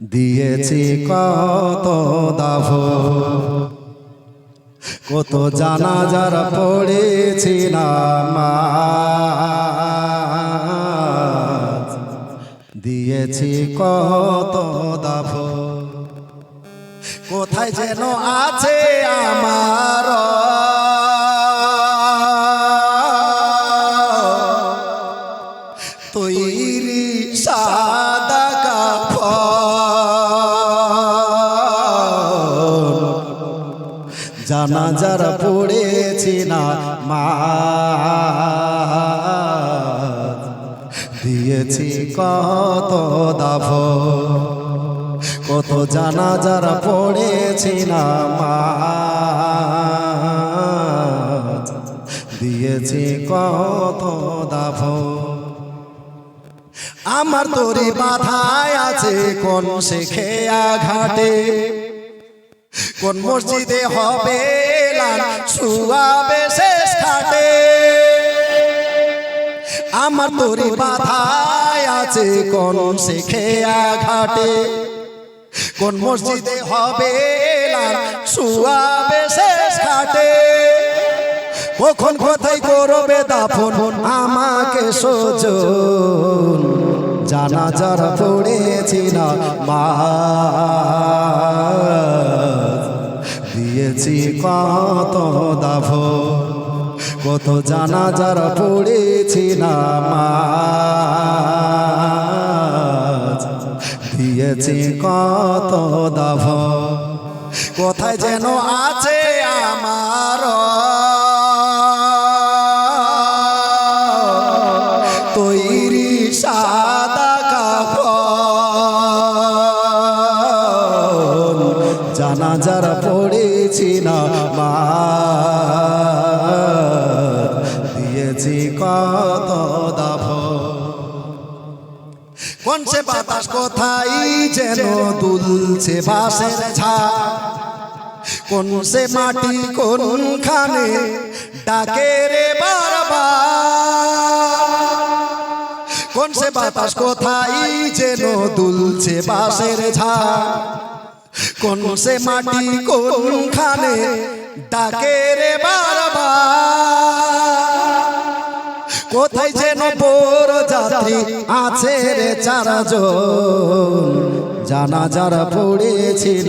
দিয়েছি কত দাভ। কত জানাজার পড়েছি নামাজ দিয়েছি কত দাভ। কোথায় যেন আছে আমার জানাজার পড়েছি না মা দিয়েছি কত দাভ কত জানাজার পড়েছি না মা দিয়েছি কত দাভ আমার তোরে বাধায় আছে কোন শেখে ঘাটে কোন মসজিদে হবে শুয়াবে শেষ খাটে আমার তোরে বাধায় আছে কোন শেখে ঘাটে কোন মসজিদে হবে শুয়াবে শেষ খাটে কখন কোথায় করবে দাফন? আমাকে সোজন জানা যারা পড়েছি না। মা। দিয়েছি কত দাভ কত জানা যারা পড়েছি না দিয়েছি কত দাভ কোথায় যেন আছে আমার দিয়েছি কত দাভ কোন সে বাতাস কোথায় যেন দুলছে বাসের ঝা কোন সে মাটি কোন খানে ডাকে রে বারবার। কোন সে বাতাস কোথায় যেন দুলছে বাসের ঝা কোন সে মাটি কোন খানে ডাকে রে বারবার। কোথায় যেন বড় যাত্রী আছে রে চারজন। জানা যারা পড়েছিল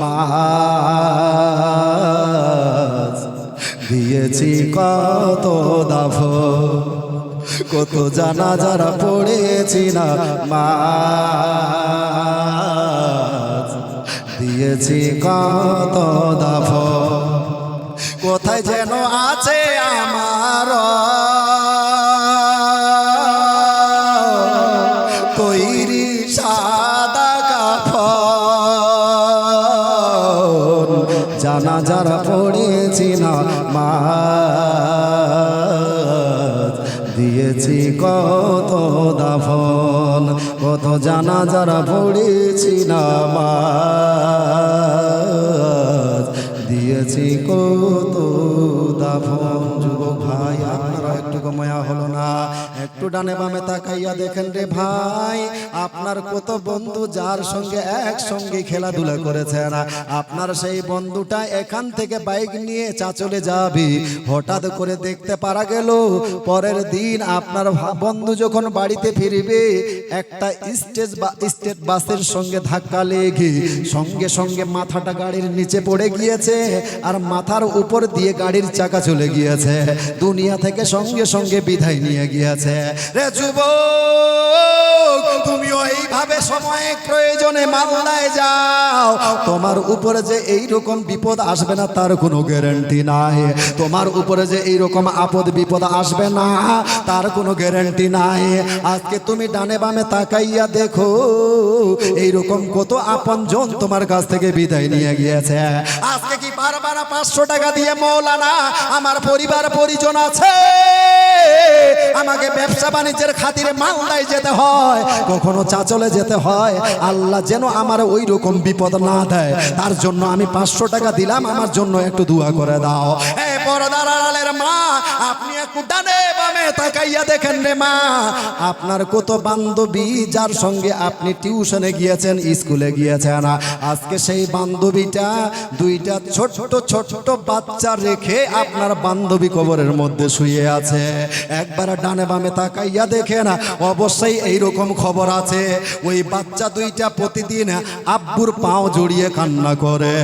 মা দিয়েছি কত দাভ কত জানা যারা পড়েছি না মা দিয়েছি কত দাভ কোথায় যেন আছে আমার? তৈরি সাদা কাফন। জানা যারা পড়েছি না মা দিয়েছি কত দাফন, কত জানা যারা পড়েছি না মা ডানে বামে তাকাইয়া দেখেন রে ভাই, আপনার কত বন্ধু যার সঙ্গে একসঙ্গে খেলাধুলা করেছেন আপনার সেই বন্ধুটা এখান থেকে বাইক নিয়ে চাচলে যাবি। হঠাৎ করে দেখতে পারা গেল, পরের দিন আপনার বন্ধু যখন বাড়িতে ফিরবে, একটা স্টেজ বা, স্টেট বাসের সঙ্গে ধাক্কা লেগে সঙ্গে সঙ্গে মাথাটা গাড়ির নিচে পড়ে গিয়েছে আর মাথার উপর দিয়ে গাড়ির চাকা চলে গিয়েছে। দুনিয়া থেকে সঙ্গে সঙ্গে বিদায় নিয়ে গিয়েছে। রে যুবক, তুমিও এইভাবে সময়ে প্রয়োজনে মামলায় যাও। তোমার উপরে যে এই রকম বিপদ আসবে না, তার কোনো গ্যারান্টি নাই। তোমার উপরে যে এই রকম আপদ বিপদ আসবে না, তার কোনো গ্যারান্টি নাই। আজকে তুমি ডানে বামে তাকাইয়া দেখো এই রকম কত আপনজন তোমার কাছ থেকে বিদায় নিয়ে গিয়েছে। আজকে কি বারবার পাঁচশো টাকা দিয়ে মৌলানা, আমার পরিবার পরিজন আছে? আমাকে ব্যবসা বাণিজ্যের খাতিরে মালদায় যেতে হয়। কখনো চাঁচলে যেতে হয়। আল্লাহ যেন আমার ওই রকম বিপদ না দেয়। তার জন্য আমি পাঁচশো টাকা দিলাম। আমার জন্য একটু দোয়া করে দাও। পর্দার আড়ালের মা, আপনি একটু ডানে বামে তাকাইয়া দেখেন রে মা। আপনার কত বান্ধবী যার সঙ্গে আপনি টিউশনে গিয়েছেন, স্কুলে গিয়েছেন। আজকে সেই বান্ধবীটা দুইটা ছোট্ট ছোট্ট বাচ্চা রেখে আপনার বান্ধবী কবরের মধ্যে শুয়ে আছে। একবার ডানে বামে তাকাইয়া দেখেন, অবশ্যই এইরকম খবর আছে। ওই বাচ্চা দুইটা প্রতিদিন আব্বুর পাও জড়িয়ে কান্না করে।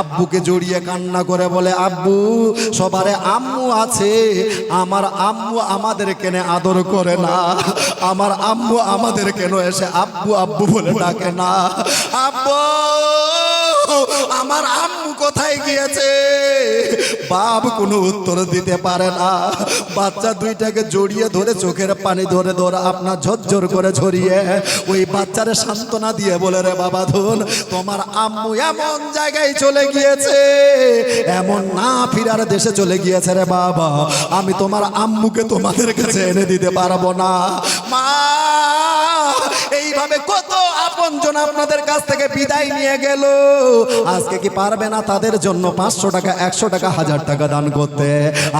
আব্বুকে জড়িয়ে কান্না করে বলে, আব্বু সবারে আম্মু আছে। আমার আম্মু আমাদের কেনে আদর করে না। আমার আম্মু আমাদের কেন এসে আব্বু আব্বু বলে ডাকে না। আব্বু, আমার আম্মু কোথায় গিয়েছে? বাপ কোনো উত্তর দিতে পারে না। বাচ্চা দুইটাকে জড়িয়ে ধরে চোখের পানি ধরে ধরে আপনার ঝরঝর করে ঝরিয়ে ওই বাচ্চারে সান্ত্বনা দিয়ে বলে, রে বাবা ধন, তোমার আম্মু এমন জায়গায় চলে গিয়েছে, এমন না ফিরার দেশে চলে গিয়েছে রে বাবা। আমি তোমার আম্মুকে তোমাদের কাছে এনে দিতে পারব না। মা, এইভাবে কত আপনজন আপনাদের কাছ থেকে বিদায় নিয়ে গেল। আজকে কি পারবে না তাদের জন্য পাঁচশো টাকা, একশো টাকা, হাজার টাকা দান করতে?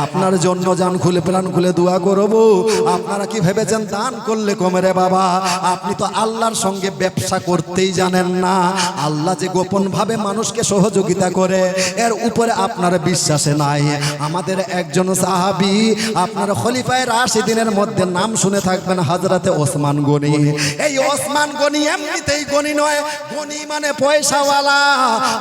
আপনার জন্য যান, খুলে প্রাণ, খুলে দোয়া করব। আপনারা কি ভেবেছেন দান করলে কমে রে বাবা? আপনি তো আল্লাহর সঙ্গে ব্যবসা করতেই জানেন না। আল্লাহ যে গোপন ভাবে মানুষকে সহযোগিতা করে, এর উপরে আপনার বিশ্বাসে নাই। আমাদের একজন সাহাবি, আপনার খলিফায় রাশিদিনের মধ্যে নাম শুনে থাকবেন হাজরাতে ওসমান গনি। এই ওসমান গনি এমনিতেই গনি নয়, গনি মানে পয়সাওয়ালা।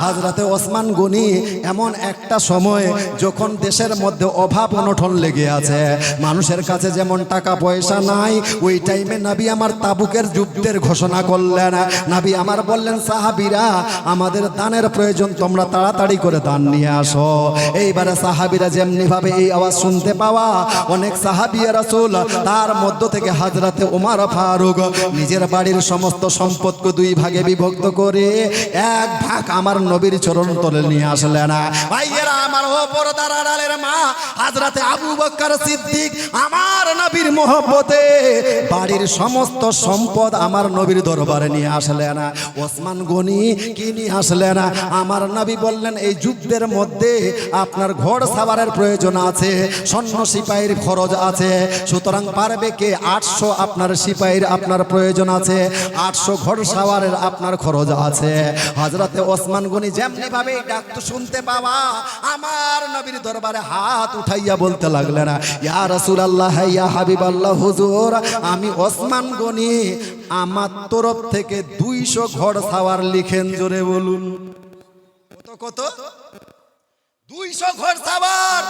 হাজরাতে ওসমান গনি এমন একটা সময় যখন দেশের মধ্যে অভাব অনঠন লেগে আছে। মানুষের কাছে যেমন টাকা পয়সা নাই, ওই টাইমে নাবি আমার তাবুকের যুদ্ধের ঘোষণা করলেন। নাবি আমার বললেন, সাহাবিরা, আমাদের দানের প্রয়োজন, তোমরা তাড়াতাড়ি করে দান নিয়ে আসো। এইবারে সাহাবিরা যেমনিভাবে এই আওয়াজ শুনতে পাওয়া, অনেক সাহাবিয়া রাসূল তার মধ্য থেকে হাজরাতে ওমর ফারুক নিজের বাড়ির সমস্ত সম্পদকে দুই ভাগে বিভক্ত করে এক ভাগ আমার নবীর চরণ তলে নিয়ে আসলেন ভাইয়েরা, আমার ওপর দাঁড়ালের মা, হাজরাতে আবু বক্কর সিদ্দিক, আমার নবীর মোহব্বতে বাড়ির সমস্ত সম্পদ আমার নবীর দরবারে নিয়ে আসলেন ওসমান গনি কি নিয়ে আসলে না? আমার নবী বললেন, এই যুদ্ধের মধ্যে আপনার ঘোড় সাবারের প্রয়োজন আছে স্বর্ণ সিপাহীর খরচ আছে। সুতরাং পারবে কে? আটশো আপনার সিপাহীর আপনার প্রয়োজন আছে। আটশো ঘোড় সাওয়ারের আপনার খরচ আছে। হজরতে ওসমান গনি যেমনি ভাবে এই ডাক তো শুনতে পাওয়া, আমার নবীর দরবারে হাত উঠাইয়া বলতে লাগলেন, ইয়া রাসূলুল্লাহ, ইয়া হাবিবাল্লাহ, হুজুর, আমি ওসমান গনি, আমার তরফ থেকে দুইশো ঘোড় সাওয়ার লিখেন, জোরে বলুন। কত কত? দুইশো ঘোড় সাওয়ার,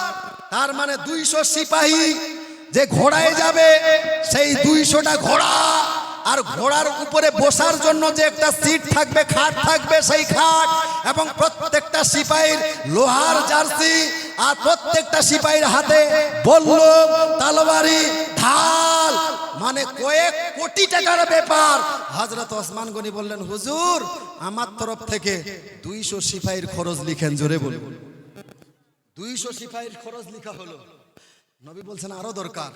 তার মানে দুইশো সিপাহী যে ঘোড়ায় যাবে, সেই দুইশোটা ঘোড়া আর ঘোড়ার উপরে বসার জন্য যে একটা সিট থাকবে, খাট থাকবে সেই খাট এবং প্রত্যেকটা সিপাহীর লোহার জার্সি আর প্রত্যেকটা সিপাহীর হাতে বল্লম তালবারি ঢাল। মানে কয়েক কোটি টাকার ব্যাপার। হজরত ওসমান গনি বললেন, হুজুর, আমার তরফ থেকে দুইশো সিপাহীর খরচ লিখেন, জোরে বলুন। দুইশো সিপাহীর খরচ লেখা হলো। নবী বলছেন, আরও দরকার।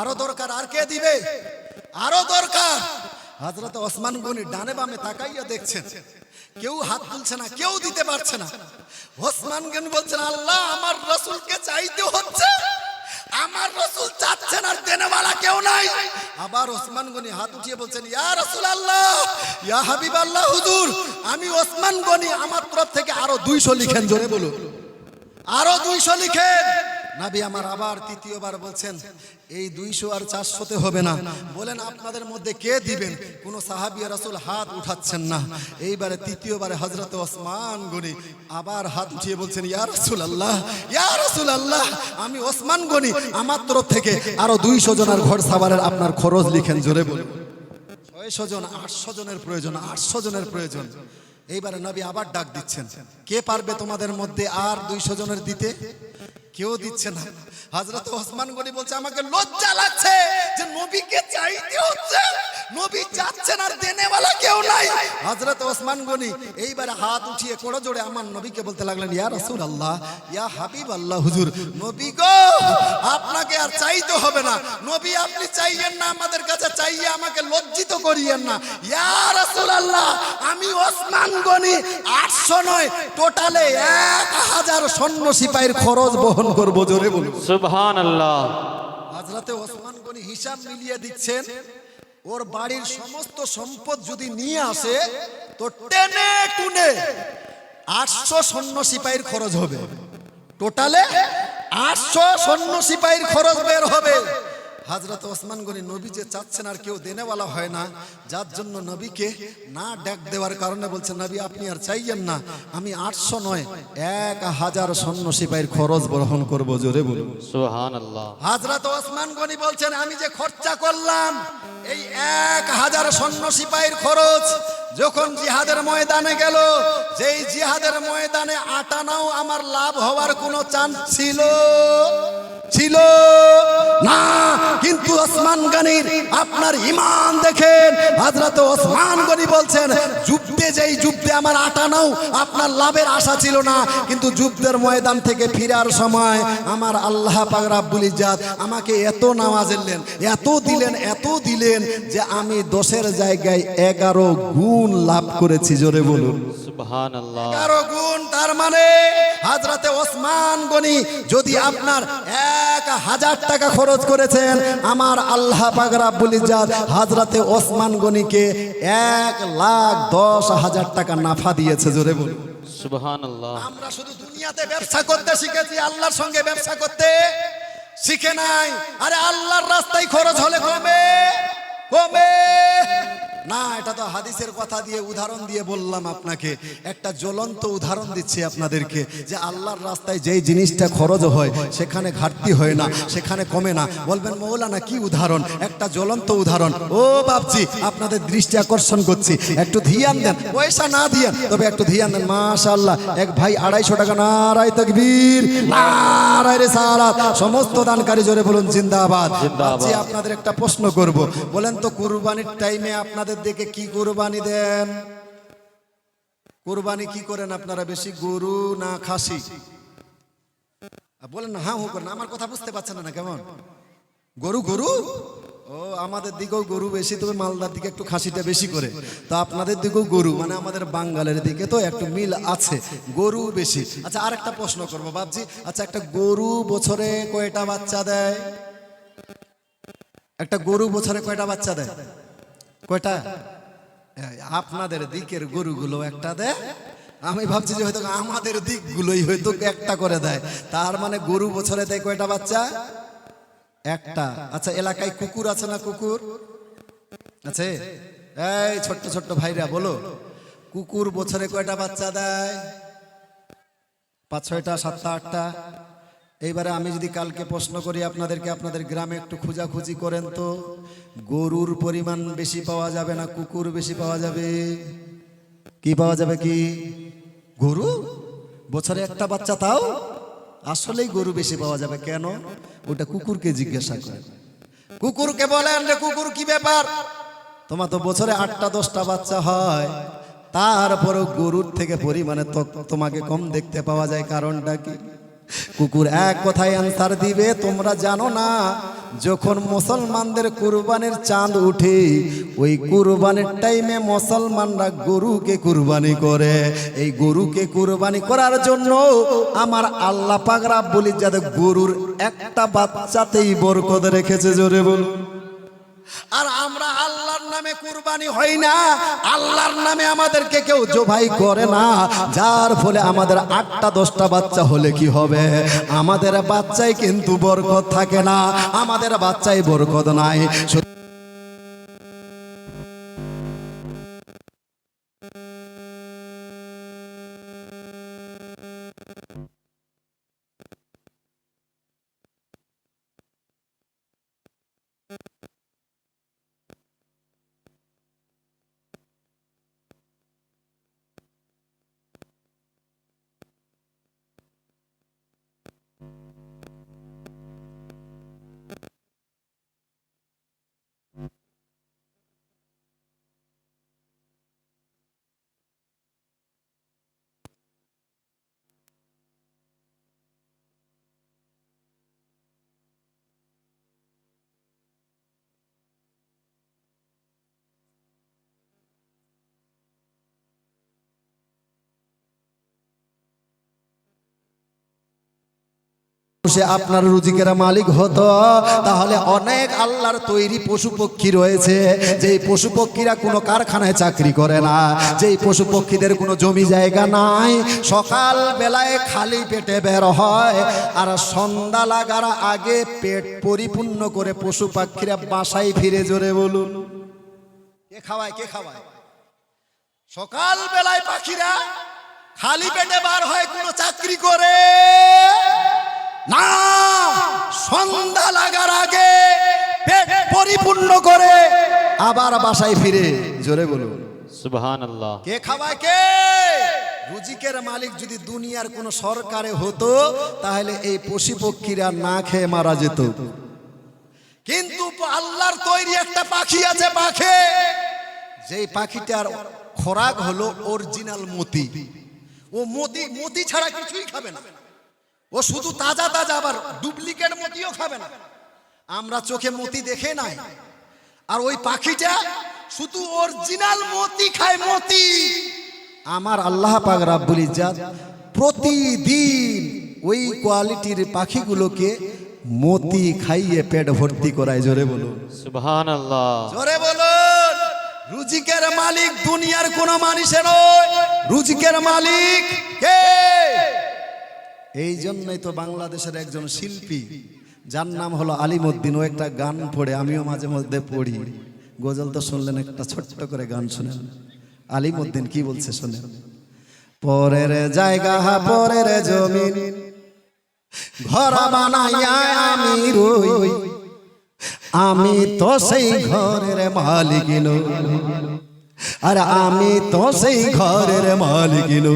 আরও দরকার, আর কে দিবে? আরও দরকার। হাজরত ওসমান গনি ডানে বামে তাকাইয়া দেখছেন। কেউ হাত তুলছে না, কেউ দিতে পারছে না। ওসমান গনি বলছেন, আল্লাহ, আমার রসুলকে চাইতে হচ্ছে। আমার রসুল চাচ্ছেন আর দেনেওয়ালা কেউ নাই। আবার ওসমান গনি হাত উঠিয়ে বলছেন, ইয়া রসুল আল্লাহ ইয়া হাবিব আল্লাহ হুজুর, আমি ওসমান গনি আমার তরফ থেকে আরও দুইশো লিখেন, জোরে বলুন। আরও দুইশো লিখেন। নাবি আমার আবার তৃতীয়বার বলছেন, এই দুইশো আর চারশোতে হবে না। বলেন, আপনাদের মধ্যে কে দিবেন? কোন সাহাবিয়া রাসুল হাত উঠাচ্ছেন না। এইবারে তৃতীয়বারে হজরত ওসমান গনি আবার হাত উঠিয়ে বলছেন, ইয়া রাসুল আল্লাহ ইয়া রাসুল আল্লাহ আমি ওসমান গনি। আমার তরফ থেকে আরও দুইশো জনের ঘর সাবারের আপনার খরচ লিখেন জোরে বলুন। ছয়শো জন, আটশো জনের প্রয়োজন, আটশো জনের প্রয়োজন। এইবারে নবী আবার ডাক দিচ্ছেন, কে পারবে তোমাদের মধ্যে আর দুইশো জনের দিতে? কেউ দিচ্ছে না। হজরত ওসমান গনি বলছে, আমাকে লজ্জা লাগছে যে নবীকে চাইতে হচ্ছে। নবী চাচ্ছেন আর দেনেওয়ালা কেউ নাই। হযরত ওসমান গনি এইবারে হাত উঠিয়ে কোড়ো জোড়ে আমার নবীকে বলতে লাগলেন, ইয়া রাসূল আল্লাহ ইয়া হাবিব আল্লাহ হুজুর, নবী গো, আপনাকে আর চাইতে হবে না। নবী আপনি চাইয়েন না, আমাদের কাছে চাইয়ে আমাকে লজ্জিত করিয়েন না। ইয়া রাসূল আল্লাহ আমি ওসমান গনি, আটশো নয়, টোটালে এক হাজার সৈন্য সিপাহীর খরচ বহন করব জোরে বলুন। সুবহানাল্লাহ। হযরতে ওসমান গনি হিসাব মিলিয়ে দিচ্ছেন ওর বাড়ির সমস্ত সম্পদ যদি নিয়ে আসে তো টেনে টুনে আটশো সৈন্য সিপাহীর খরচ হবে। টোটালে আটশো সৈন্য সিপাহীর খরচ বের হবে। হাজরত ওসমান গনি নবী যে চাচ্ছেন আর কেউ দেনেওয়ালা হয় না যার জন্য নবীকে না ডাক দেওয়ার কারণে বলছেন নবী আপনি আর চাইয়েন না আমি আটশো নয় এক হাজার সৈন্য সিপাহীর খরচ বহন করব জোরে বলুন। হাজরত ওসমান গনি বলছেন আমি যে খরচা করলাম এই এক হাজার সৈন্য সিপাহীর খরচ যখন জিহাদের ময়দানে গেল যেই জিহাদের ময়দানে আটানাও আমার লাভ হওয়ার কোনো চান্স ছিল। ছিল। না কিন্তু ওসমান গানির আপনার ইমান দেখেন হাজরত ওসমান গনি বলছেন আমার আটানাও আপনার লাভের আশা ছিল না। কিন্তু যুদ্ধের ময়দান থেকে ফিরার সময় আমার আল্লাহ পাক রাব্বুল আমাকে এত নামাজ এলেন এত দিলেন এত দিলেন যে আমি দশের জায়গায় এগারো গুণ লাভ করেছি জোরে বলুন। এগারো গুণ তার মানে হাজরাতে ওসমান গনি যদি আপনার এক হাজার টাকা খরচ করেছেন আমার আল্লাহ পাক রাব্বুল ইজ্জাত হাজরাতে ওসমান গনিকে এক লাখ দশ হাজার টাকা নাফা দিয়েছে জোরে বলুন। সুবহান আমরা শুধু দুনিয়াতে ব্যবসা করতে শিখেছি আল্লাহর সঙ্গে ব্যবসা করতে শিখে নাই। আরে আল্লাহর রাস্তায় খরচ হলে কমে কমে। না এটা তো হাদিসের কথা দিয়ে উদাহরণ দিয়ে বললাম আপনাকে। একটা জ্বলন্ত উদাহরণ দিচ্ছি আপনাদেরকে যে আল্লাহর রাস্তায় যেই জিনিসটা খরচ হয় সেখানে ঘাটতি হয় না সেখানে কমে না। বলবেন মৌলানা কি উদাহরণ? একটা জ্বলন্ত উদাহরণ। ও বাপজি আপনাদের দৃষ্টি আকর্ষণ করছি। একটু ধিয়ান দেন পয়সা না দিয়েন তবে একটু ধিয়ান দেন। মাশাল্লাহ এক ভাই আড়াইশো টাকা নারাই তকবীর রে সমস্ত দানকারী জোরে বলুন জিন্দাবাদ। আপনাদের একটা প্রশ্ন করব। বলেন তো কুরবানির টাইমে আপনাদের দিকে কি কুরবানি দেন? কুরবানি কি করেন আপনারা বেশি? গরু না খাসি? বলেন না হ্যাঁ হু করেন আমার কথা বুঝতে পারছেন না, কেমন? গরু গরু? ও, আমাদের দিকেও গরু বেশি, তবে মালদার দিকে একটু খাসিটা বেশি করে। তো আপনাদের দিকেও গরু মানে আমাদের বাঙ্গালের দিকে তো একটু মিল আছে, গরু বেশি। আচ্ছা আর একটা প্রশ্ন করব বাবজি আচ্ছা একটা গরু বছরে কয়টা বাচ্চা দেয়? একটা গরু বছরে কয়টা বাচ্চা দেয়? কয়টা? আপনাদের দিকের গরুগুলো একটা দেয় আমি ভাবছি যে হয়তো আমাদের দিকগুলোই হয়তো একটা করে দেয়। তার মানে গরু বছরে দেয় কয়টা বাচ্চা? একটা। আচ্ছা এলাকায় কুকুর আছে না কুকুর? আছে? এই, ছোট্ট ছোট্ট ভাইরা, বলো। কুকুর বছরে কয়টা বাচ্চা দেয়? পাঁচ, ছয়টা, সাতটা, আটটা? এইবারে আমি যদি কালকে প্রশ্ন করি আপনাদেরকে, আপনাদের গ্রামে একটু খোঁজাখুঁজি করেন তো। গরুর পরিমাণ বেশি পাওয়া যাবে না, কুকুর বেশি পাওয়া যাবে? কি পাওয়া যাবে কি? গরু? বছরে একটা বাচ্চা তাও? আসলেই গরু বেশি পাওয়া যাবে, কেন? ওটা কুকুরকে জিজ্ঞাসা করেন কুকুরকে বলেন যে, কুকুর কি ব্যাপার? তোমার তো বছরে আটটা, দশটা বাচ্চা হয়। তারপরও গরুর থেকে পরিমাণে তোমাকে কম দেখতে পাওয়া যায়, কারণটা কি? কুকুর এক কথায় অ্যান্সার দিবে, তোমরা জানো না, যখন মুসলমানদের কুরবানির চাঁদ উঠে, ওই কুরবানির টাইমে মুসলমানরা গরুকে কুরবানি করে। এই গরুকে কুরবানি করার জন্য আমার আল্লাহ পাগরা বলি যাদের গরুর একটা বাচ্চাতেই বরকত রেখেছে, জোরে বলুন। আর আমরা আল্লাহর নামে কুরবানি হই না। আল্লাহর নামে আমাদেরকে কেউ জোভাই করে না। যার ফলে আমাদের আটটা, দশটা বাচ্চা হলে কি হবে? আমাদের বাচ্চাই কিন্তু বরকত থাকে না। আমাদের বাচ্চাই বরকত নাই। সে আপনার রুজিকের মালিক হতো, তাহলে অনেক আল্লাহর তৈরি পশু পক্ষী রয়েছে। যেই পশু পক্ষীরা কোনো কারখানায় চাকরি করে না, যেই পশু পক্ষীদের কোনো জমি জায়গা নাই, সকাল বেলায় খালি পেটে বের হয়, আর সন্ধ্যা লাগার আগে পেট পরিপূর্ণ করে পশু পাখিরা বাসায় ফিরে জোরে বলুন, কে খাওয়ায় কে খাওয়ায়? সকাল বেলায় পাখিরা খালি পেটে বার হয়, কোনো চাকরি করে? না সন্ধ্যা লাগার আগে পেট পরিপূর্ণ করে আবার বাসায় ফিরে। জোরে বলুন। সুবহান আল্লাহ কে খাওয়ায় কে? রুজিকের মালিক যদি দুনিয়ার কোন সরকারে হতো তাহলে এই পশু পক্ষীরা না খেয়ে মারা যেত। কিন্তু আল্লাহর তৈরি একটা পাখি আছে পাখি। যেই পাখিটার খোরাক হলো অরিজিনাল মতি। ও মতি মতি ছাড়া কিছুই খাবে না। ও শুধু তাজা তাজা আবার ডুপ্লিকেট মতিও খাবে না। আমরা চোখে মতি দেখে নাই। আর ওই পাখিটা শুধু অরিজিনাল মতি খায় মতি। আমার আল্লাহ পাক রাব্বুল ইজ্জাত প্রতিদিন ওই কোয়ালিটির পাখিগুলোকে মতি খাইয়ে পেট ভর্তি করায় জোরে বলুন। সুবহান আল্লাহ জোরে বলুন রুজিকের মালিক দুনিয়ার কোন মানুষের নয়। রুজিকের মালিক কে? এই জন্যই তো বাংলাদেশের একজন শিল্পী, যার নাম হলো আলিমুদ্দিন, ও একটা গান পড়ে, আমিও মাঝে মধ্যে পড়ি। গজল তো শুনলেন, একটা ছোট্ট করে গান শুনেন। আলিমুদ্দিন কি বলছে শুনেন। পরের জায়গা, পরের জমিন, ঘর বানাইয়া আমি রই। আমি তো সেই ঘরের মালিকিন আর আমি তো সেই ঘরের মালিকিন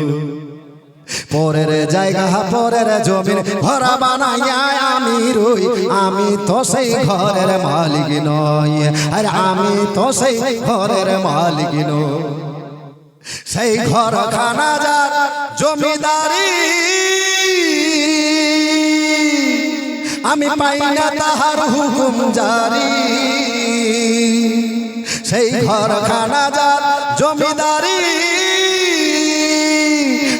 পরের জায়গা পরের জমিন ঘর বানাইয়া আমি রই। আমি তো সেই ঘরের মালিক নই। আর আমি তো সেই ঘরের মালিক নই। সেই ঘর খানা যার জমিদারি। আমি পাই না তাহার হুকুম জারি। সেই ঘর খানা যার জমিদারি।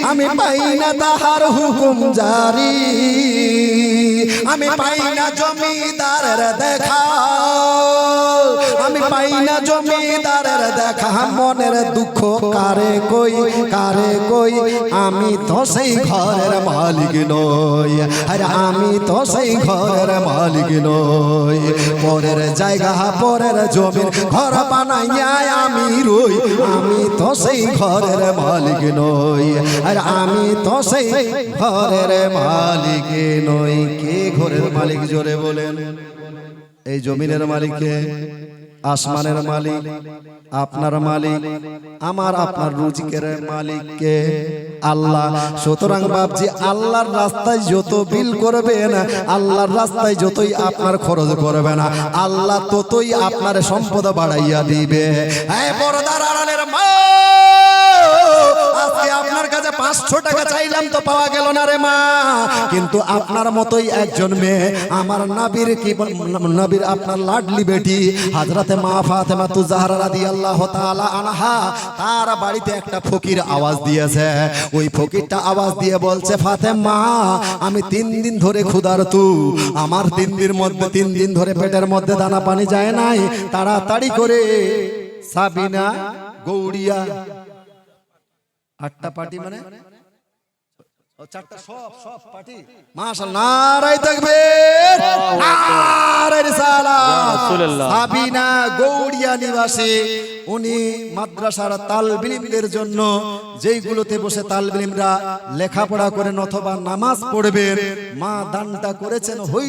আমি পাই না তাহার হুকুম জারি। আমি পাই না জমিদারের দেখা। পাই না জমিদারের দেখা, মনের দুঃখ কারে কই কারে কই? আমি তো সেই ঘরের মালিক নই। আরে আমি তো সেই ঘরের মালিক নই। পরের জায়গা, পরের জমিন ঘর বানাইয়া আমি রই। আমি তো সেই ঘরের মালিক নই। আর আমি তো সেই ঘরের মালিক নই। কে ঘরের মালিক জোরে বলেন? এই জমিনের মালিককে আসমানের মালিক, আপনার মালিক, আমার আপনার রুজিকের মালিককে। আল্লাহ, সুতরাং বাপজি, আল্লাহর রাস্তায় যত বিল করবেন আল্লাহর রাস্তায় যতই আপনার খরচ করবে না, আল্লাহ ততই আপনার সম্পদ বাড়াইয়া দিবে। হ্যাঁ পর্দার আড়ালের মা! পাঁচশো টাকা চাইলাম তো পাওয়া গেল না রে মা। কিন্তু আপনার মতোই একজন মেয়ে, আমার নাবির কি নবীর আপনার লাডলি বেটি, হাজরাতে মা ফাতেমা তু জাহরা রাদিয়াল্লাহু তাআলা আনহা, তার বাড়িতে একটা ফকির আওয়াজ দিয়েছে। ওই ফকিরটা আওয়াজ দিয়ে বলছে, ফাতেমা, আমি তিন দিন ধরে ক্ষুধার তু আমার তিন দিন মধ্যে, তিন দিন ধরে পেটের মধ্যে দানা পানি যায় নাই। তাড়াতাড়ি করে সাবিনা, গৌড়িয়া আটটা পার্টি মানে? চারটা সব সব পার্টি মাশাআল্লাহ নারাই তাকবীর নারাই রিসালাত। সাবিনা গৌড়িয়া নিবাসী উনি মাদ্রাসার তালবিলিমদের জন্য যেইগুলোতে বসে তালবিলিমরা লেখাপড়া করেন অথবা নামাজ পড়বেন মা দানটা করেছেন হই